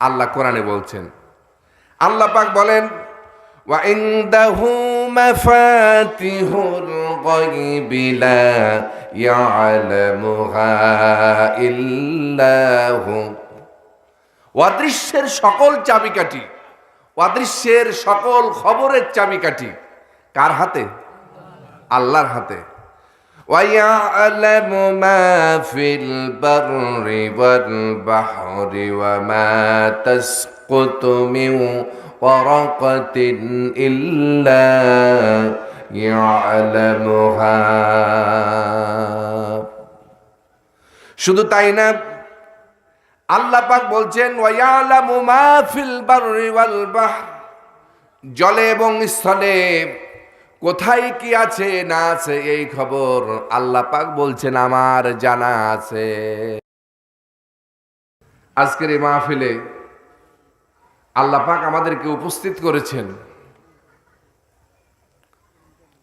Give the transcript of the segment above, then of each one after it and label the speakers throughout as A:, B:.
A: আল্লাহ কোরআনে বলছেন আল্লাহ পাক বলেন
B: وعنده مفاتح الغيب لا يعلمها إلا هو
A: অদৃশ্যের সকল চাবিকাঠি অদৃশ্যের সকল খবরের চাবিকাঠি কার হাতে আল্লাহর হাতে
B: ويعلم ما في البر والبحر وما تسقط من ورقة إلا يعلمها
A: শুধু তাই না আল্লাহ পাক বলছেন ওয়ায়ালামু মা ফিল বাররি ওয়াল বাহর জলে এবং স্থলে কোথায় কি আছে, না আছে এই খবর আল্লাহ পাক বলছেন, আমার জানা আছে। আজকের এই মাহফিলে আল্লাহ পাক আমাদেরকে উপস্থিত করেছেন।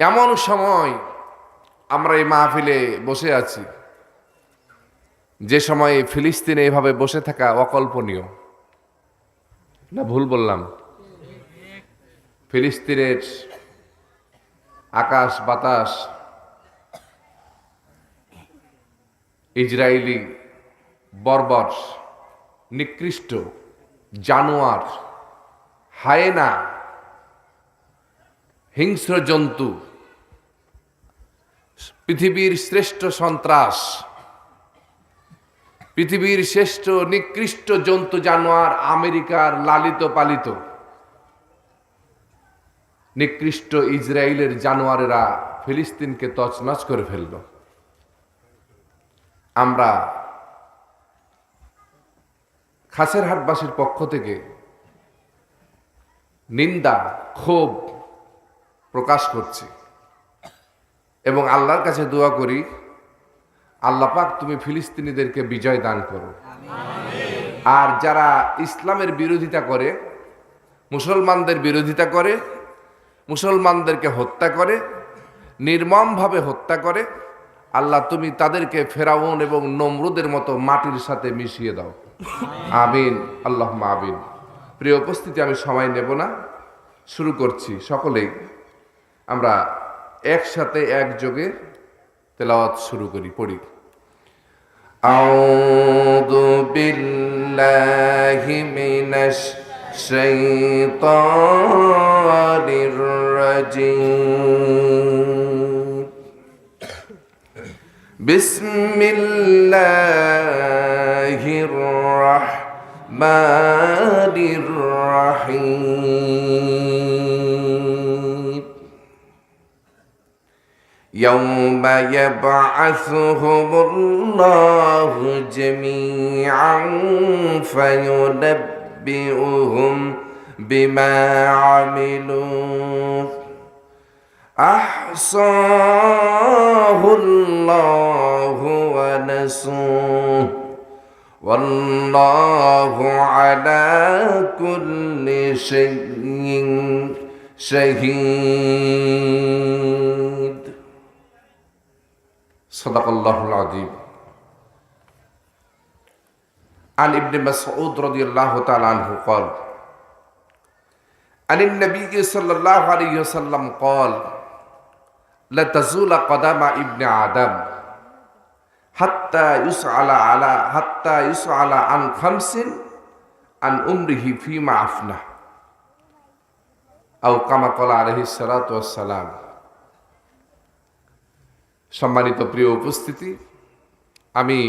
A: এমন সময় আমরা এই মাহফিলে বসে আছি। যে সময়ে ফিলিস্তিনে এভাবে বসে থাকা অকল্পনীয়। না, ভুল বললাম। ফিলিস্তিনের আকাশ, বাতাস ইসরায়েলি বর্বর, নিকৃষ্ট, জানোয়ার, হায়েনা, হিংস্র জন্তু, পৃথিবীর শ্রেষ্ঠ সন্ত্রাস, পৃথিবীর শ্রেষ্ঠ নিকৃষ্ট জন্তু জানোয়ার আমেরিকার লালিত পালিত। নিকৃষ্ট ইসরায়েলের জানোয়ারেরা ফিলিস্তিনকে তছনছ করে ফেলল। আমরা খাসের হাটবাসীর পক্ষ থেকে নিন্দা, ক্ষোভ প্রকাশ করছি এবং আল্লাহর কাছে দোয়া করি, আল্লাহ পাক তুমি ফিলিস্তিনিদেরকে বিজয় দান করো। আর যারা ইসলামের বিরোধিতা করে, মুসলমানদের বিরোধিতা করে মুসলমানদেরকে হত্যা করে নির্মমভাবে হত্যা করে আল্লাহ তুমি তাদেরকে ফেরাউন এবং নমরুদের মতো মাটির সাথে মিশিয়ে দাও আমিন আল্লাহ আমিন প্রিয় উপস্থিতি আমি সময় নেব না শুরু করছি সকলেই আমরা একসাথে একযোগে তেলাওয়াত শুরু করি পড়ি
B: أعوذ بالله من الشيطان الرجيم بسم الله الرحمن الرحيم يوم يبعثهم الله جميعا فينبئهم بما عملوا احصاه الله ونسوه والله على كل شيء شهيد
A: صدق الله العظيم عن ابن مسعود رضي الله تعالى عنه قال عن النبي صلى الله عليه وسلم قال لا تزول قدم ابن آدم حتى يسأل على حتى يسأل عن خمس عن أمره فيما أفنى أو كما قال عليه الصلاة والسلام সম্মানিত প্রিয় উপস্থিতি আমি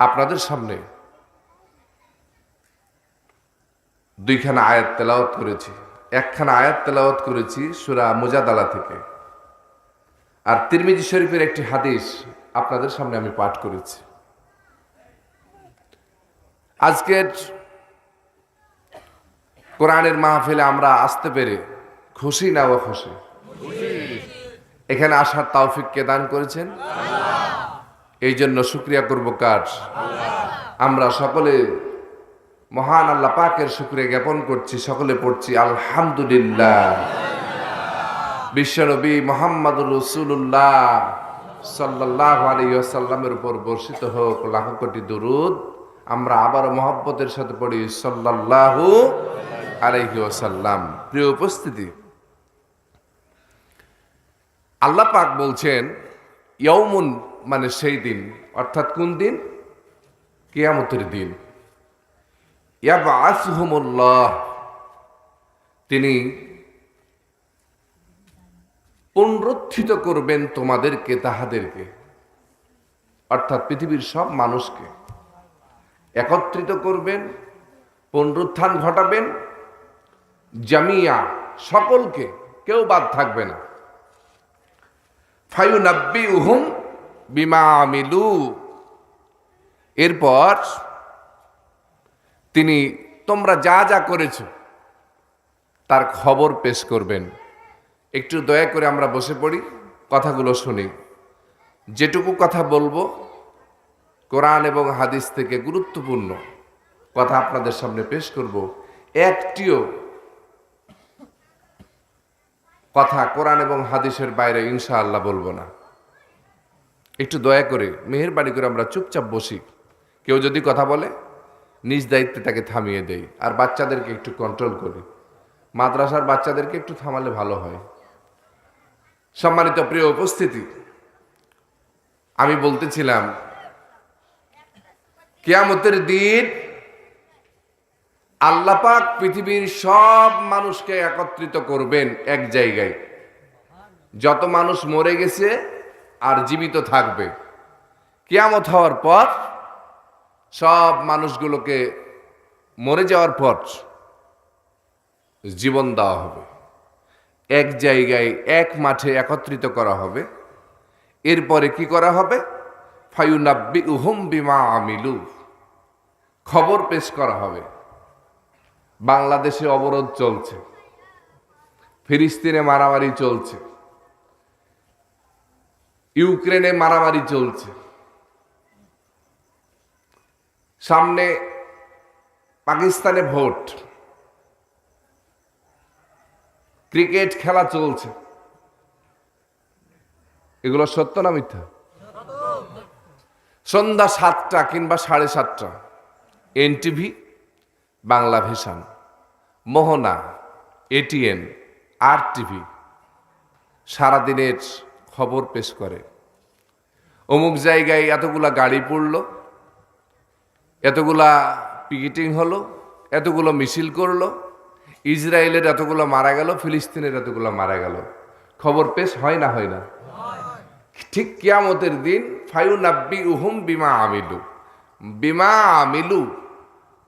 A: আপনাদের সামনে দুইখানা আয়াত তেলাওয়াত করেছি। একখানা আয়াত তেলাওয়াত করেছি সুরা মুজাদালা থেকে। আর তিরমিজি শরীফের একটি হাদিস আপনাদের সামনে আমি পাঠ করেছি। আজকের কোরআনের মাহফিলে আমরা আসতে পেরে খুশি না ও খুশি এখানে আসার তাওফিক কে দান করেছেন? এই জন্য শুক্রিয়া করব কার? আমরা সকলে মহান আল্লাহ পাকের শুক্রিয়া জ্ঞাপন করছি, সকলে পড়ছি আলহামদুলিল্লাহ। বিশ্বনবী মোহাম্মদ রসুল্লাহ সাল্লাহ আলিয়াল্লামের উপর বর্ষিত হোক, লাখো কোটি দুরুদ। আমরা আবার মহব্বতের সাথে পড়ি সাল্লাল্লাহু আলাইহি ওয়াসাল্লাম। প্রিয় উপস্থিতি, আল্লাহ পাক বলছেন ইয়ৌমুন মানে সেই দিন, অর্থাৎ কোন দিন? কেয়ামতের দিন। ইয়াবাসহুমুল্লাহ তিনি পুনরুত্থিত করবেন তোমাদেরকে, তাহাদেরকে, অর্থাৎ পৃথিবীর সব মানুষকে। একত্রিত করবেন, পুনরুত্থান ঘটাবেন, জামিয়া, সকলকে, কেউ বাদ থাকবে না। ফায়ু নাব্বি উহুম বিমা আমিলু। এরপর তিনি, তোমরা যা যা করেছ, তার খবর পেশ করবেন। একটু দয়া করে আমরা বসে পড়ি, কথাগুলো শুনি। যেটুকু কথা বলব, কোরআন এবং হাদিস থেকে গুরুত্বপূর্ণ কথা আপনাদের সামনে পেশ করব। একটিও কথা কোরআন এবং হাদিসের বাইরে ইনশাআল্লাহ বলব না। একটু দয়া করে মেহেরবাড়ি করে আমরা চুপচাপ বসি। কেউ যদি কথা বলে, নিজ দায়িত্বে তাকে থামিয়ে দেই। আর বাচ্চাদেরকে একটু কন্ট্রোল করি। মাদ্রাসার বাচ্চাদেরকে একটু থামালে ভালো হয়। সম্মানিত প্রিয় উপস্থিতি, আমি বলতেছিলাম, কেয়ামতের দিন আল্লাপাক পৃথিবীর সব মানুষকে একত্রিত করবেন এক জায়গায়। যত মানুষ মরে গেছে আর জীবিত থাকবে। কিয়ামত হওয়ার পর সব মানুষগুলোকে মরে যাওয়ার পর জীবন দেওয়া হবে। এক জায়গায়, এক মাঠে একত্রিত করা হবে। এরপরে কি করা হবে? ফায়ুনাব্বি উহম বিমা আমিলু। খবর পেশ করা হবে। বাংলাদেশে অবরোধ চলছে। ফিলিস্তিনে মারামারি চলছে। ইউক্রেনে মারামারি চলছে। সামনে পাকিস্তানে ভোট। ক্রিকেট খেলা চলছে। এগুলো সত্য না মিথ্যা? সন্ধ্যা সাতটা কিংবা সাড়ে সাতটা। NTV, Bangla Vision Mohona ATN R TV সারাদিনের খবর পেশ করে। অমুক জায়গায় এতগুলা গাড়ি পড়ল, এতগুলা পিকেটিং হলো, এতগুলো মিছিল করল, ইসরায়েলের এতগুলো মারা গেল, ফিলিস্তিনের এতগুলো মারা গেল। খবর পেশ হয় না হয় না? ঠিক কিয়ামতের দিন ফায়ু নাব্বি উহুম বিমা আমিলু। বিমা আমিলু,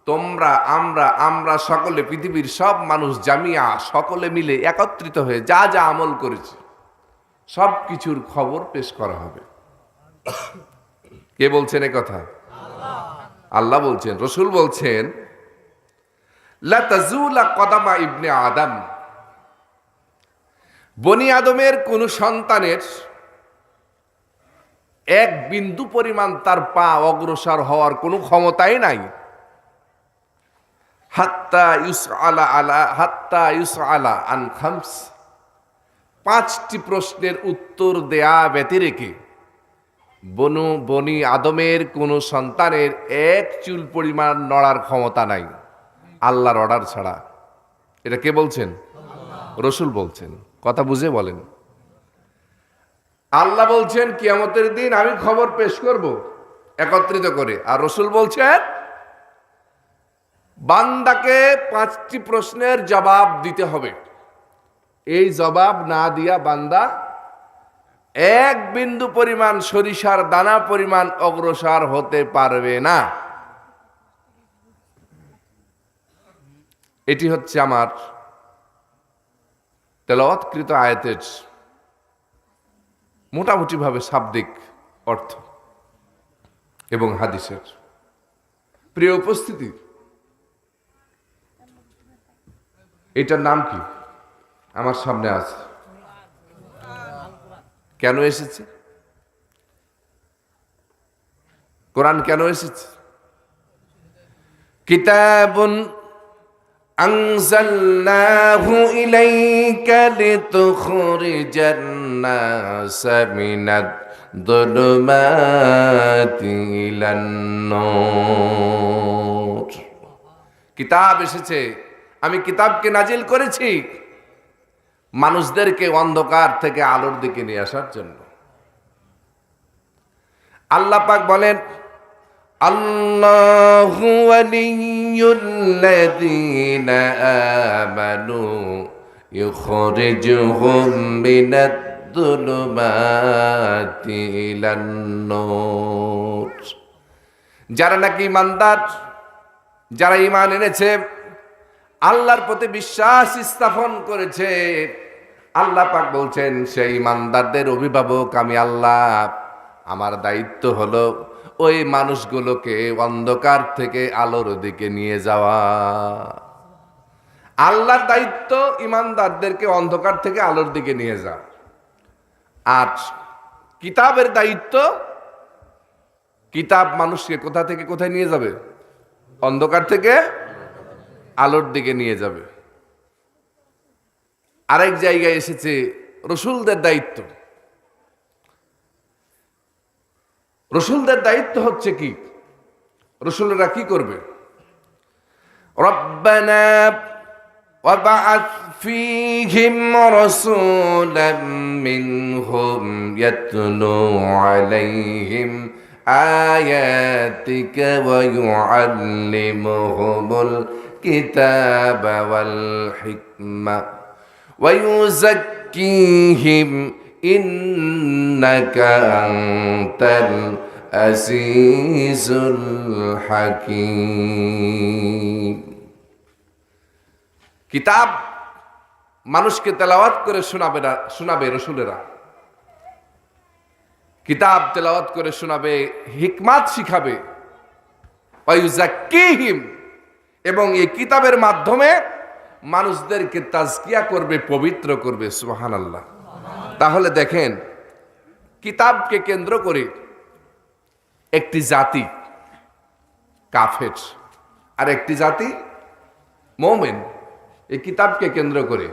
A: তোমরা, আমরা আমরা সকলে, পৃথিবীর সব মানুষ জামিয়া সকলে মিলে একত্রিত হয়ে যা যা আমল করেছি সব কিছুর খবর পেশ করা হবে। কে বলছেন কথা? আল্লাহ বলছেন, রসুল বলছেন কদামা ইবনে আদম। বনি আদমের কোন সন্তানের এক বিন্দু পরিমাণ তার পা অগ্রসর হওয়ার কোনো ক্ষমতাই নাই। হাত্তা ইউস আলা আলা হাত্তা ইউস আলা আন খামস। পাঁচটি প্রশ্নের উত্তর দেয়া ব্যতিরেকে। বনু বনি আদমের কোনো সন্তানের এক চুল পরিমাণ নড়ার ক্ষমতা নাই। আল্লাহর অর্ডার ছাড়া। এটা কে বলছেন? রসুল বলছেন। কথা বুঝে বলেন। আল্লাহ বলছেন কিয়ামতের দিন আমি খবর পেশ করব একত্রিত করে। আর রসুল বলছেন বান্দাকে পাঁচটি প্রশ্নের জবাব দিতে হবে। এই জবাব না দিয়া বান্দা, এক বিন্দু পরিমাণ সরিষার দানা পরিমাণ অগ্রসর হতে পারবে না। এটি হচ্ছে আমার তেলাওয়াতকৃত আয়াতের মোটামুটিভাবে শাব্দিক অর্থ এবং হাদিসের। প্রিয় উপস্থিতি, এটার নাম কি? আমার সামনে আছে। কেন এসেছে? কোরআন কেন এসেছে? কিতাবুন আংসাল্লাহু ইলাইকা
B: লিতুখরিজান্নাস মিনাদ দুলুমাতি
A: কিতাব এসেছে। আমি কিতাবকে নাজিল করেছি। মানুষদেরকে অন্ধকার থেকে আলোর দিকে নিয়ে আসার জন্য। আল্লাহ পাক বলেন,
B: আল্লাহ ওয়ালিয়ুল্লাযীনা
A: যারা নাকি ইমানদার, যারা ইমান এনেছে আল্লাহর প্রতি বিশ্বাস স্থাপন করেছে। আল্লাহ পাক বলছেন, সেই ইমানদারদের অভিভাবক আমি আল্লাহ। আমার দায়িত্ব হলো ওই মানুষগুলোকে অন্ধকার থেকে আলোর দিকে নিয়ে যাওয়া। আল্লাহর দায়িত্ব ইমানদারদেরকে অন্ধকার থেকে আলোর দিকে নিয়ে যাওয়া। আর কিতাবের দায়িত্ব, কিতাব মানুষকে কোথা থেকে কোথায় নিয়ে যাবে? অন্ধকার থেকে আলোর দিকে নিয়ে যাবে আরেক জায়গায় এসেছে রসুলদের দায়িত্ব রসুলদের দায়িত্ব হচ্ছে কি রসুলরা কি করবে
B: ربنا وابعث فيهم رسولا منهم يتلو عليهم آياتك ويعلمهم الكتاب والحكمة ويزكيهم إنك أنت العزيز الحكيم
A: কিতাব মানুষকে তেলাওয়াত করে শোনাবে না শোনাবে রসুলেরা কিতাব তেলাওয়াত করে শোনাবে হিকমাত শিখাবে ওয়ায়ুজাক্কিহিম এবং এই কিতাবের মাধ্যমে মানুষদেরকে তাজকিয়া করবে, পবিত্র করবে সুবহান আল্লাহ তাহলে দেখেন, কিতাবকে কেন্দ্র করে একটি জাতি কাফের আর একটি জাতি মোমেন। এই কিতাবকে কেন্দ্র করে।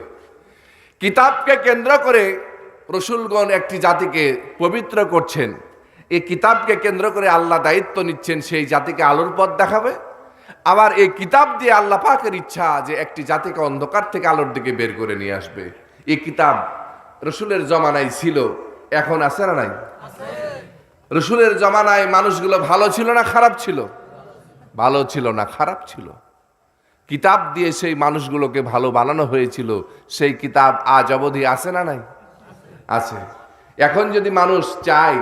A: কিতাবকে কেন্দ্র করে রসুলগণ একটি জাতিকে পবিত্র করছেন। এই কিতাবকে কেন্দ্র করে আল্লাহ দায়িত্ব নিচ্ছেন, সেই জাতিকে আলোর পথ দেখাবে। আবার এই কিতাব দিয়ে আল্লাহ পাকের ইচ্ছা যে একটি জাতিকে অন্ধকার থেকে আলোর দিকে বের করে নিয়ে আসবে। এই কিতাব রসুলের জমানায় ছিল, এখন আছে না নাই? রসুলের জমানায় মানুষগুলো ভালো ছিল না খারাপ ছিল? ভালো ছিল না, খারাপ ছিল। কিতাব দিয়ে সেই মানুষগুলোকে ভালো বানানো হয়েছিল, সেই কিতাব আজ অবধি আছে না নাই? আছে। এখন যদি মানুষ চায়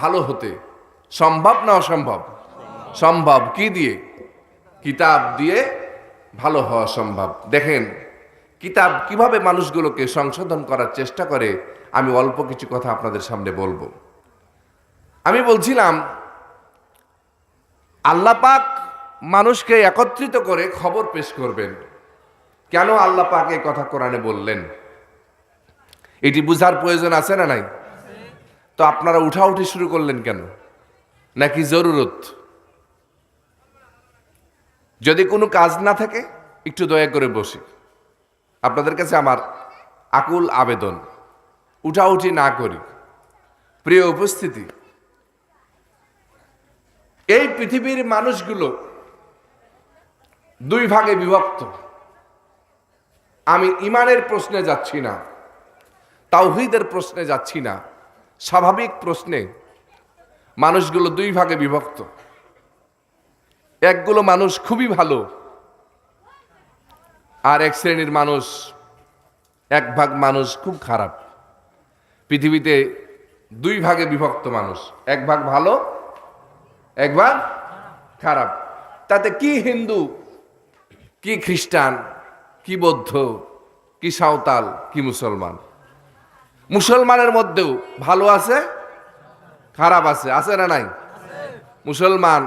A: ভালো হতে, সম্ভব না অসম্ভব? সম্ভব কি দিয়ে? কিতাব দিয়ে ভালো হওয়া সম্ভব। দেখেন, কিতাব কীভাবে মানুষগুলোকে সংশোধন করার চেষ্টা করে, আমি অল্প কিছু কথা আপনাদের সামনে বলব। আমি বলছিলাম, আল্লাহ পাক মানুষকে একত্রিত করে খবর পেশ করবেন। কেন আল্লাহ পাক এই কথা কোরআনে বললেন? এটি বুঝার প্রয়োজন আছে না নাই? তো আপনারা উঠাউঠি শুরু করলেন কেন? নাকি জরুরত? যদি কোনো কাজ না থাকে, একটু দয়া করে বসি। আপনাদের কাছে আমার আকুল আবেদন, উঠাউঠি না করি। প্রিয় উপস্থিতি, এই পৃথিবীর মানুষগুলো দুই ভাগে বিভক্ত। আমি ইমানের প্রশ্নে যাচ্ছি না, তাওহিদের প্রশ্নে যাচ্ছি না, স্বাভাবিক প্রশ্নে মানুষগুলো দুই ভাগে বিভক্ত। একগুলো মানুষ খুবই ভালো, আর এক শ্রেণির মানুষ, এক ভাগ মানুষ খুব খারাপ। পৃথিবীতে দুই ভাগে বিভক্ত মানুষ, এক ভাগ ভালো, এক ভাগ খারাপ। তাতে কি হিন্দু, কি খ্রিস্টান, কি বৌদ্ধ, কি সাঁওতাল, কি মুসলমান? মুসলমানের মধ্যেও ভালো আছে, খারাপ আছে আছে না নাই? মুসলমান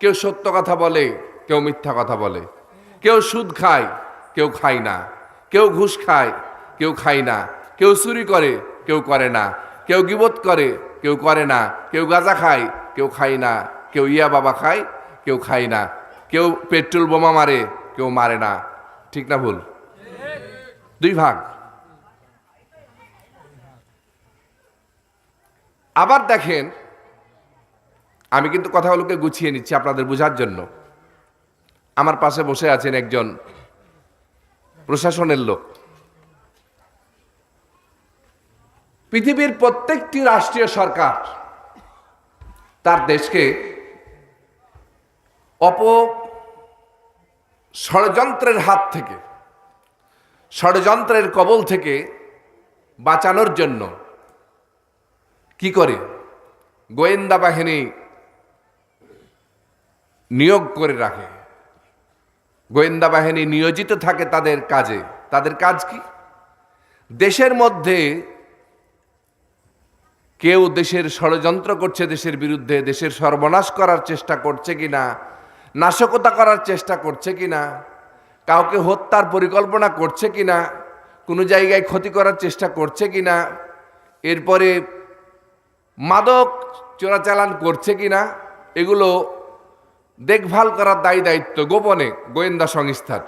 A: কেউ সত্য কথা বলে, কেউ মিথ্যা কথা বলে। কেউ সুদ খায়, কেউ খায় না। কেউ ঘুষ খায়, কেউ খায় না। কেউ চুরি করে, কেউ করে না। কেউ গিবত করে, কেউ করে না। কেউ গাঁজা খায়, কেউ খায় না। কেউ ইয়া বাবা খায়, কেউ খায় না। কেউ পেট্রোল বোমা মারে, কেউ মারে না। ঠিক না ভুল? দুই ভাগ। আবার দেখেন আমি কিন্তু কথাগুলোকে গুছিয়ে নিচ্ছি আপনাদের বোঝার জন্য। আমার পাশে বসে আছেন একজন প্রশাসনের লোক। পৃথিবীর প্রত্যেকটি রাষ্ট্রীয় সরকার তার দেশকে অপ ষড়যন্ত্রের হাত থেকে, ষড়যন্ত্রের কবল থেকে বাঁচানোর জন্য কি করে গোয়েন্দা বাহিনী নিয়োগ করে রাখে। গোয়েন্দা বাহিনী নিয়োজিত থাকে তাদের কাজে। তাদের কাজ কি? দেশের মধ্যে কেউ দেশের ষড়যন্ত্র করছে দেশের বিরুদ্ধে, দেশের সর্বনাশ করার চেষ্টা করছে কিনা নাশকতা করার চেষ্টা করছে কিনা কাউকে হত্যার পরিকল্পনা করছে কিনা কোনো জায়গায় ক্ষতি করার চেষ্টা করছে কিনা এরপরে মাদক চোরাচালান করছে কিনা এগুলো দেখভাল করার দায়ী দায়িত্ব গোপনে গোয়েন্দা সংস্থার।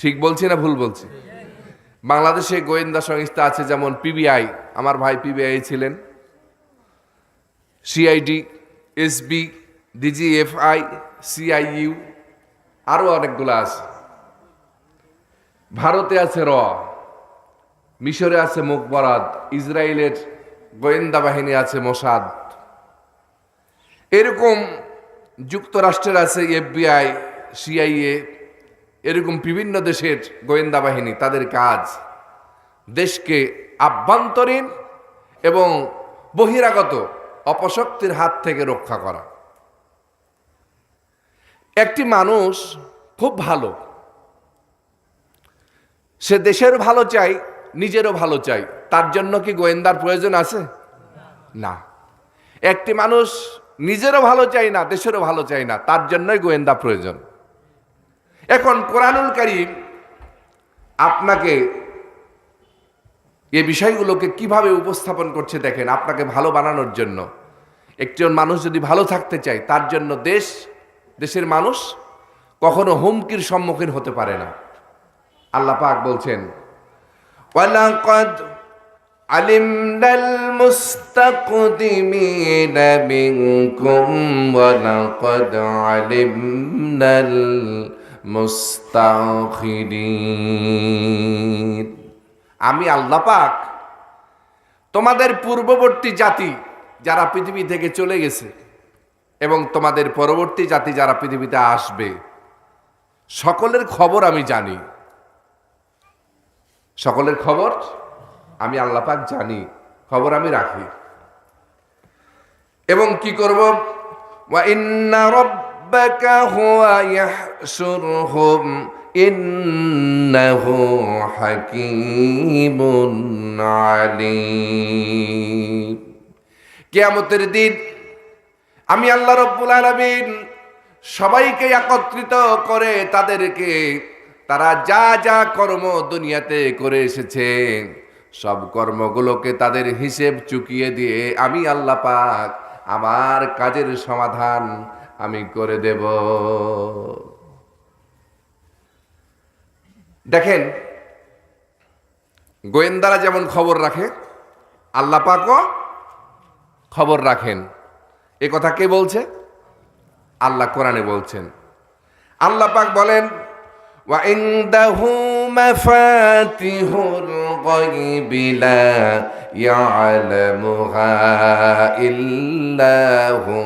A: ঠিক বলছি না ভুল বলছি? বাংলাদেশে গোয়েন্দা সংস্থা আছে যেমন পিবিআই, আমার ভাই পিবিআই ছিলেন। সিআইডি, এসবি, ডিজিএফআই, সিআইইউ আরও অনেকগুলো আছে। ভারতে আছে র, মিশরে আছে মুখবরাদ ইসরায়েলের গোয়েন্দা বাহিনী আছে মোসাদ। এরকম যুক্তরাষ্ট্রের আছে এফবিআই, সিআইএ, এরকম বিভিন্ন দেশের গোয়েন্দা বাহিনী, তাদের কাজ। দেশকে আভ্যন্তরীণ এবং বহিরাগত অপশক্তির হাত থেকে রক্ষা করা। একটি মানুষ খুব ভালো। সে দেশের ভালো চাই, নিজেরও ভালো চাই। তার জন্য কি গোয়েন্দার প্রয়োজন আছে? না। একটি মানুষ নিজেরও ভালো চাই না, দেশেরও ভালো চাই না, তার জন্যই গোয়েন্দা প্রয়োজন। এখন কোরআনুল করিম আপনাকে এ বিষয়গুলোকে কীভাবে উপস্থাপন করছে দেখেন, আপনাকে ভালো বানানোর জন্য। একজন মানুষ যদি ভালো থাকতে চায়, তার জন্য দেশ, দেশের মানুষ কখনো হুমকির সম্মুখীন হতে পারে না। আল্লাহ পাক বলছেন
B: علمنا المستقدمين منكم ولقد علمنا المستأخرين
A: আমি আল্লাহ পাক তোমাদের পূর্ববর্তী জাতি যারা পৃথিবী থেকে চলে গেছে এবং তোমাদের পরবর্তী জাতি যারা পৃথিবীতে আসবে সকলের খবর আমি জানি সকলের খবর আমি আল্লাপাক জানি, খবর আমি রাখি। এবং কি করব? কেয়ামতের দিন আমি আল্লাহ রব্বুল আলমিন সবাইকে একত্রিত করে তাদেরকে তারা যা যা কর্ম দুনিয়াতে করে এসেছে সব কর্মগুলোকে তাদের হিসেব চুকিয়ে দিয়ে আমি আল্লাহ পাক আমার কাজের সমাধান আমি করে দেব। দেখেন, গোয়েন্দারা যেমন খবর রাখে, আল্লাহ পাকও খবর রাখেন। এ কথা কে বলছে? আল্লাহ কোরআনে বলছেন। আল্লাহ পাক বলেন,
B: ওয়া ইনদাহু مفاتح الغيب لا يعلمها إلا هو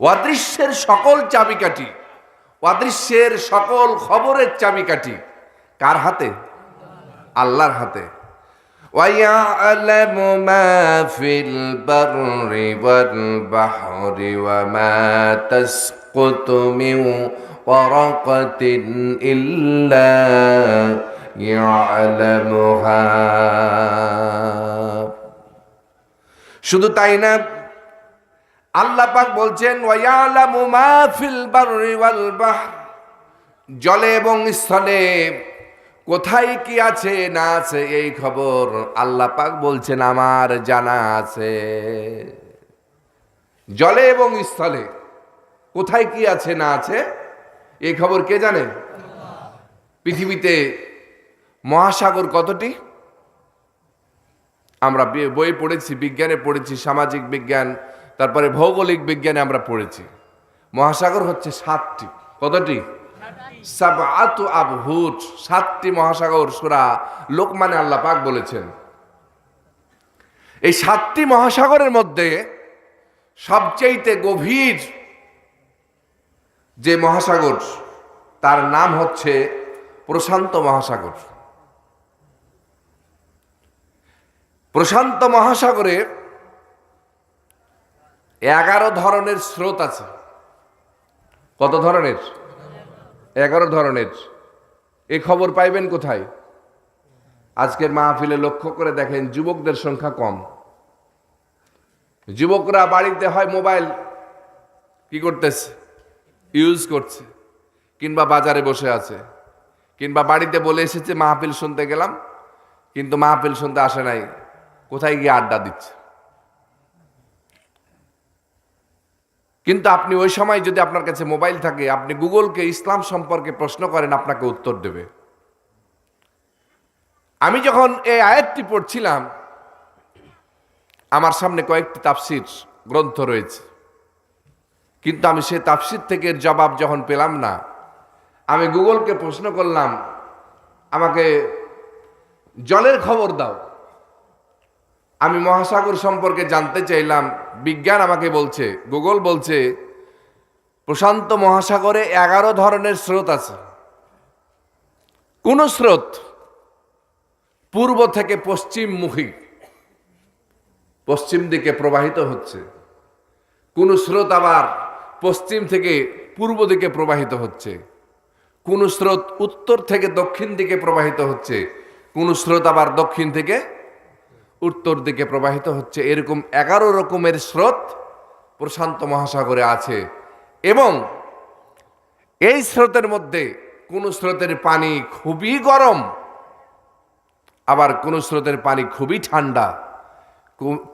A: অদৃশ্যের সকল চাবিকাঠি অদৃশ্যের সকল খবরের চাবিকাঠি কার হাতে আল্লাহর হাতে
B: ويعلم ما في البر والبحر وما تسقط من ورقة إلا يعلمها
A: শুধু তাই না আল্লাহ পাক বলছেন ওয়ায়ালামু মা ফিল বাররি ওয়াল বাহর জলে এবং স্থলে কোথায় কি আছে না আছে এই খবর আল্লাহ পাক বলছেন আমার জানা আছে জলে এবং স্থলে কোথায় কি আছে না আছে এই খবর কে জানে? পৃথিবীতে মহাসাগর কতটি? আমরা বই পড়েছি, বিজ্ঞানে পড়েছি, সামাজিক বিজ্ঞান, তারপরে ভৌগোলিক বিজ্ঞানে আমরা পড়েছি। মহাসাগর হচ্ছে সাতটি। কতটি? সাতটি মহাসাগর সুরা লোকমানে আল্লাহ পাক বলেছেন। এই সাতটি মহাসাগরের মধ্যে সবচেয়েতে গভীর যে মহাসাগর, তার নাম হচ্ছে প্রশান্ত মহাসাগর। প্রশান্ত মহাসাগরে এগারো ধরনের স্রোত আছে। কত ধরনের? এগারো ধরনের। এই খবর পাইবেন কোথায়? আজকের মাহফিলে লক্ষ্য করে দেখেন, যুবকদের সংখ্যা কম। যুবকরা বাড়িতে হয় মোবাইল, কি করতেছে? ইউজ করছে, কিংবা বাজারে বসে আছে, কিংবা বাড়িতে বলে এসেছে, মাহফিল শুনতে গেলাম, কিন্তু মাহফিল শুনতে আসে নাই, কোথায় গিয়ে আড্ডা দিচ্ছে? কিন্তু আপনি ওই সময় যদি আপনার কাছে মোবাইল থাকে, আপনি গুগলকে ইসলাম সম্পর্কে প্রশ্ন করেন, আপনাকে উত্তর দেবে। আমি যখন এই আয়াতটি পড়ছিলাম, আমার সামনে কয়েকটি তাফসির গ্রন্থ রয়েছে। কিন্তু আমি সে তাফসির থেকে জবাব যখন পেলাম না, আমি গুগলকে প্রশ্ন করলাম, আমাকে জলের খবর দাও। আমি মহাসাগর সম্পর্কে জানতে চাইলাম, বিজ্ঞান আমাকে বলছে, গুগল বলছে, প্রশান্ত মহাসাগরে এগারো ধরনের স্রোত আছে। কোন স্রোত পূর্ব থেকে পশ্চিমমুখী, পশ্চিম দিকে প্রবাহিত হচ্ছে। কোন স্রোত আবার পশ্চিম থেকে পূর্ব দিকে প্রবাহিত হচ্ছে। কোন স্রোত উত্তর থেকে দক্ষিণ দিকে প্রবাহিত হচ্ছে। কোন স্রোত আবার দক্ষিণ থেকে উত্তর দিকে প্রবাহিত হচ্ছে। এরকম এগারো রকমের স্রোত প্রশান্ত মহাসাগরে আছে এবং এই স্রোতের মধ্যে কোন স্রোতের পানি খুবই গরম, আবার কোন স্রোতের পানি খুবই ঠান্ডা।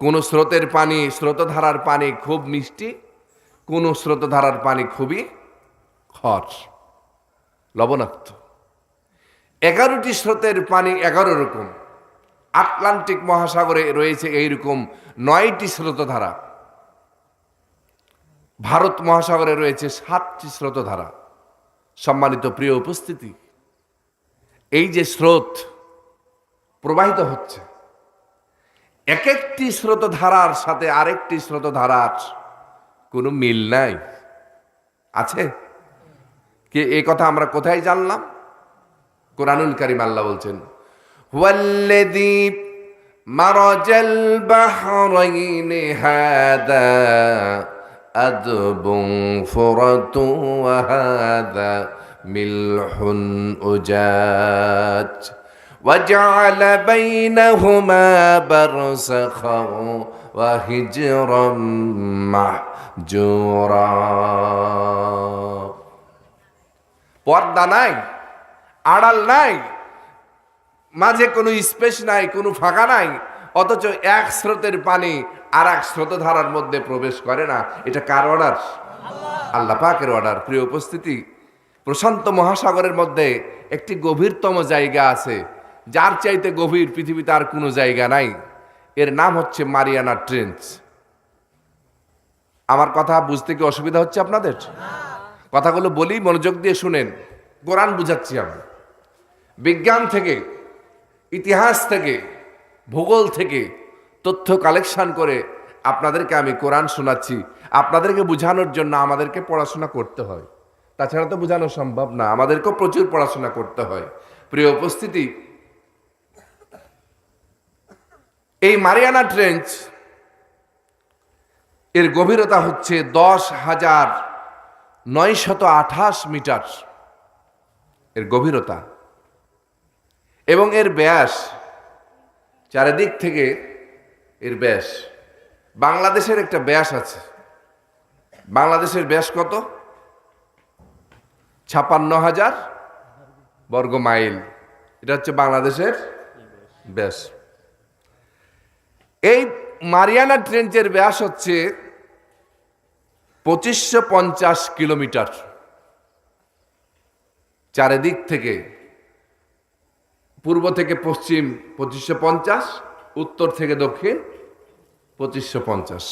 A: কোন স্রোতের পানি, স্রোতধারার পানি খুব মিষ্টি কোন স্রোতধারার পানি খুবই খর, লবণাক্ত। এগারোটি স্রোতের পানি এগারো রকম। আটলান্টিক মহাসাগরে রয়েছে এইরকম নয়টি স্রোতধারা। ভারত মহাসাগরে রয়েছে সাতটি স্রোতধারা। সম্মানিত প্রিয় উপস্থিতি, এই যে স্রোত প্রবাহিত হচ্ছে এক একটি স্রোতধারার সাথে আরেকটি স্রোতধারার কোনো মিল নাই আছে কে এই কথা আমরা কোথায় জানলাম কোরআনুল কারিম আল্লাহ বলছেন والذي مرج البحرين هذا أدب فرة وهذا ملح أجاج وجعل بينهما برزخا وهجرا محجورا পর্দা নাই আড়াল নাই মাঝে কোনো স্পেস নাই কোনো ফাঁকা নাই অথচ এক স্রোতের পানি আর এক স্রোতধারার মধ্যে প্রবেশ করে না এটা কার অর্ডার আল্লাহ পাকের অর্ডার প্রিয় উপস্থিতি প্রশান্ত মহাসাগরের মধ্যে একটি গভীরতম জায়গা আছে যার চাইতে গভীর পৃথিবীতে আর কোনো জায়গা নাই এর নাম হচ্ছে মারিয়ানা ট্রেঞ্চ আমার কথা বুঝতে কি অসুবিধা হচ্ছে আপনাদের? কথাগুলো বলি, মনোযোগ দিয়ে শুনেন। কোরআন বুঝাচ্ছি আমি। বিজ্ঞান থেকে, ইতিহাস থেকে, ভূগোল থেকে তথ্য কালেকশন করে আপনাদেরকে আমি কোরআন শোনাচ্ছি। আপনাদেরকে বোঝানোর জন্য আমাদেরকে পড়াশোনা করতে হয়। তাছাড়া তো বোঝানো সম্ভব না, আমাদেরকেও প্রচুর পড়াশোনা করতে হয়। প্রিয় উপস্থিতি এই মারিয়ানা ট্রেঞ্চ, এর গভীরতা হচ্ছে দশ হাজার নয়শত আঠাশ মিটার। এর গভীরতা এবং এর ব্যাস চারিদিক থেকে এর ব্যাস। বাংলাদেশের একটা ব্যাস আছে। বাংলাদেশের ব্যাস কত? ছাপান্ন হাজার বর্গ মাইল। এটা হচ্ছে বাংলাদেশের ব্যাস। এই মারিয়ানা ট্রেঞ্চের ব্যাস হচ্ছে পঁচিশশো পঞ্চাশ কিলোমিটার। চারিদিক থেকে, পূর্ব থেকে পশ্চিম পঁচিশশো পঞ্চাশ, উত্তর থেকে দক্ষিণ পঁচিশশো পঞ্চাশ।